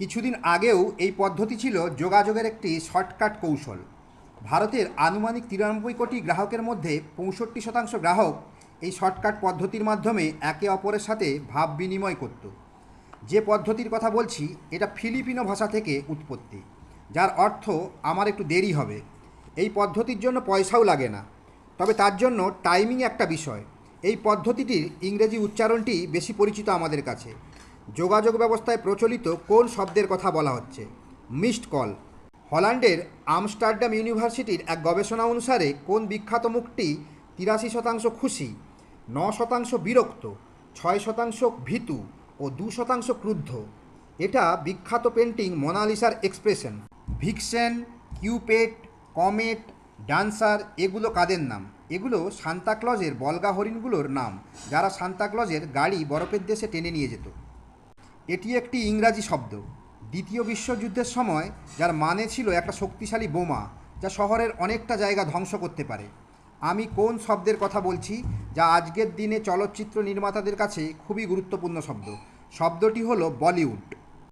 কিছুদিন আগেও এই পদ্ধতি ছিল যোগাযোগের একটি শর্টকাট কৌশল। ভারতের আনুমানিক তিরানব্বই কোটি গ্রাহকের মধ্যে পঁয়ষট্টি শতাংশ গ্রাহক এই শর্টকাট পদ্ধতির মাধ্যমে একে অপরের সাথে ভাব বিনিময় করত। যে পদ্ধতির কথা বলছি, এটা ফিলিপিনো ভাষা থেকে উৎপত্তি, যার অর্থ আমার একটু দেরি হবে। এই পদ্ধতির জন্য পয়সাও লাগে না। তবে তার জন্য টাইমিং একটা বিষয়। এই পদ্ধতিটির ইংরেজি উচ্চারণটি বেশি পরিচিত আমাদের কাছে। যোগাযোগ ব্যবস্থায় প্রচলিত কোন শব্দের কথা বলা হচ্ছে? Missed call. হল্যান্ডের আমস্টারডাম ইউনিভার্সিটির এক গবেষণা অনুসারে কোন বিখ্যাত মুখটি তিরাশি শতাংশ খুশি, ন শতাংশ বিরক্ত, ছয় শতাংশ ভীতু ও দু শতাংশ ক্রুদ্ধ? এটা বিখ্যাত painting মোনালিসার expression. Vixen Cupid Comet, Dancer, এগুলো কাদের নাম? এগুলো সান্তাক্লজের বলগা হরিণগুলোর নাম, যারা সান্তাক্লজের গাড়ি বরফের দেশে টেনে নিয়ে যেত। এটি একটি ইংরাজি শব্দ, দ্বিতীয় বিশ্বযুদ্ধের সময়, যার মানে ছিল একটা শক্তিশালী বোমা, যা শহরের অনেকটা জায়গা ধ্বংস করতে পারে। আমি কোন শব্দের কথা বলছি? যা আজকের দিনে চলচ্চিত্র নির্মাতাদের কাছে খুবই গুরুত্বপূর্ণ শব্দ। শব্দটি হলো বলিউড।